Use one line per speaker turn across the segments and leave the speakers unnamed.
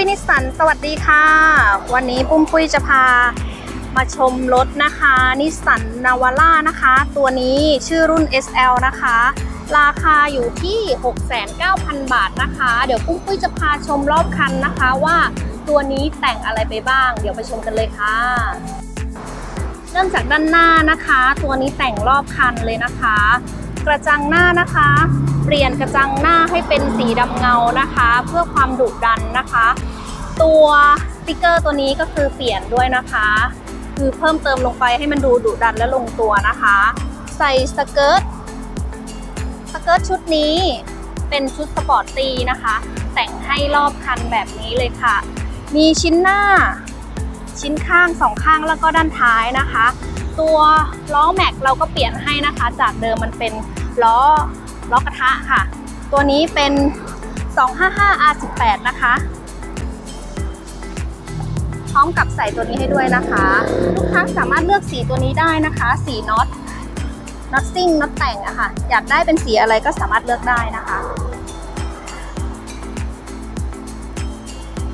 ยนิสสันสวัสดีค่ะ วันนี้ปุ้มปุ้ยจะพามาชมรถนะคะนิสสันนาวาร่านะคะ ตัวนี้ชื่อรุ่น SL นะคะ ราคาอยู่ที่ 69,000 บาทนะคะ เดี๋ยวปุ้มปุ้ยจะพาชมรอบคันนะคะว่าตัวนี้แต่งอะไรไปบ้าง เดี๋ยวไปชมกันเลยค่ะ เริ่มจากด้านหน้านะคะ ตัวนี้แต่งรอบคันเลยนะคะ กระจังหน้านะคะเปลี่ยนกระจังหน้าให้เป็นสีดำเงานะคะ เพื่อความดุดันนะคะ ตัวสติกเกอร์ตัวนี้ก็คือเปลี่ยนด้วยนะคะ คือเพิ่มเติมลงไปให้มันดูดุดันและลงตัวนะคะ ใส่สเกิร์ตสเกิร์ตชุดนี้เป็นชุดสปอร์ตตีนะคะ แต่งให้รอบคันแบบนี้เลยค่ะ มีชิ้นหน้า ชิ้นข้างสองข้างแล้วก็ด้านท้ายนะคะ ตัวล้อแม็กเราก็เปลี่ยนให้นะคะ จากเดิมมันเป็นล้อล้อกระทะค่ะ ตัวนี้เป็น 255 R18 นะคะ พร้อมกับใส่ตัวนี้ให้ด้วยนะคะ ลูกค้าสามารถเลือกสีตัวนี้ได้นะคะ สีน็อตน็อตซิ่งน็อตแต่งอะค่ะ อยากได้เป็นสีอะไรก็สามารถเลือกได้นะคะ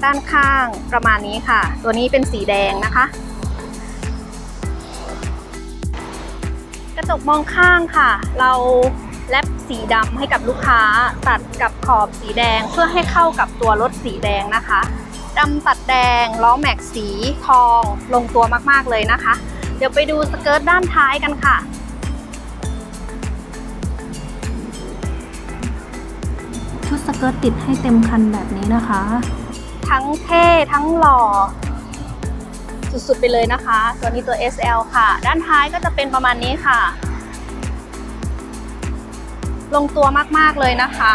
ด้านข้างประมาณนี้ค่ะ ตัวนี้เป็นสีแดงนะคะ กระจกมองข้างค่ะ เราแลปสีดำให้กับลูกค้าตัดกับขอบสีแดงเพื่อให้เข้ากับตัวรถสีแดงนะคะ ดำตัดแดง ล้อแม็กสีทอง ลงตัวมากๆเลยนะคะ เดี๋ยวไปดูสเกิร์ตด้านท้ายกันค่ะ
ชุดสเกิร์ตติดให้เต็มคันแบบนี้นะคะ
ทั้งเท่ทั้งหล่อ สุดๆไปเลยนะคะ ตัวนี้ตัว SL ค่ะ ด้านท้ายก็จะเป็นประมาณนี้ค่ะ ลงตัวมากๆเลยนะคะ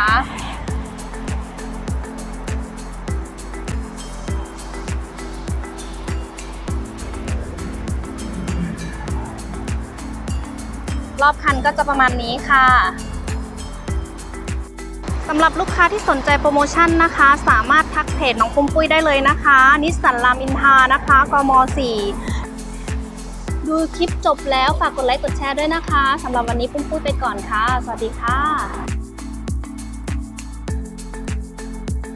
รอบคันก็จะประมาณนี้ค่ะสำหรับลูกค้าที่สนใจโปรโมชั่นนะคะ สามารถทักเพจน้องปุ้มปุ้ยได้เลยนะคะ นิสสันรามอินทานะคะกม4ดูคลิปจบแล้วฝากกดไลค์กดแชร์ด้วยนะคะสำหรับวันนี้ปุ้มปุ้ยไปก่อนค่ะ สวัสดีค่ะ